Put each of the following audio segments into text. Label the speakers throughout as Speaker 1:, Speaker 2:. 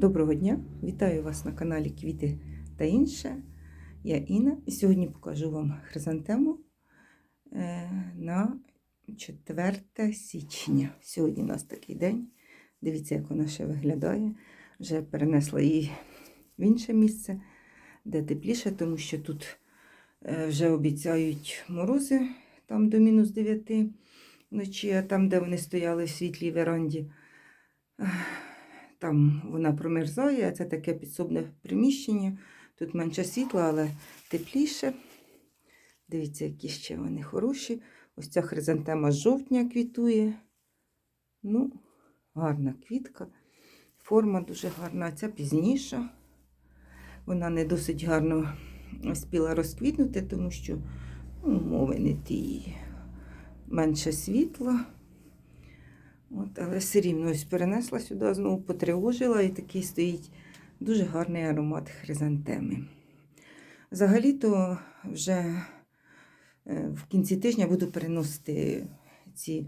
Speaker 1: Доброго дня! Вітаю вас на каналі Квіти та інше. Я Інна і сьогодні покажу вам хризантему е, на 4 січня. Сьогодні у нас такий день. Дивіться, як вона ще виглядає. Вже перенесла її в інше місце, де тепліше, тому що тут е, вже обіцяють морози там до мінус 9 вночі, а там, де вони стояли в світлій веранді. Там вона промерзає, а це таке підсобне приміщення. Тут менше світла, але тепліше. Дивіться, які ще вони хороші. Ось ця хризантема з жовтня квітує. Ну, гарна квітка. Форма дуже гарна, ця пізніша. Вона не досить гарно спіла розквітнути, тому що ну, умови не ті. Менше світла. От, але все рівно ось перенесла сюди, знову потривожила і такий стоїть дуже гарний аромат хризантеми. Взагалі-то вже е, в кінці тижня буду переносити ці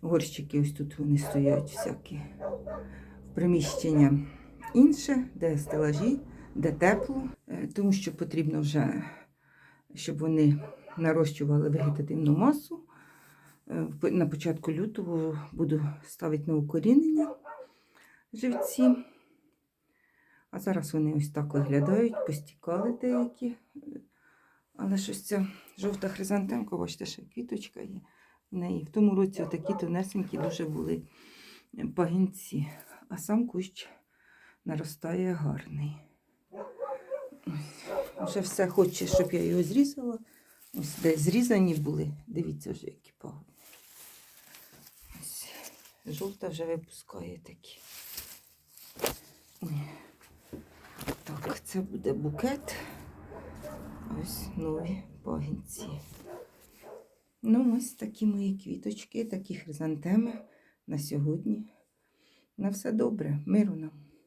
Speaker 1: горщики, ось тут вони стоять всякі в приміщення інше, де стелажі, де тепло, е, тому що потрібно вже, щоб вони нарощували вегетативну масу. Е, На початку лютого буду ставити на укорінення живці. А зараз вони ось так виглядають, постікали деякі. Але щось ця жовта хризантемка, бачите, ще квіточка є в неї. В тому році такі тонесенькі дуже були пагінці, а сам кущ наростає гарний. Ось, Вже все хоче, щоб я його зрізала. Ось де зрізані були. Дивіться вже, які пагони. Жовта вже випускає такі. Так, це буде букет. Ось нові пагінці. Ну, ось такі мої квіточки, такі хризантеми на сьогодні. На все добре, миру нам.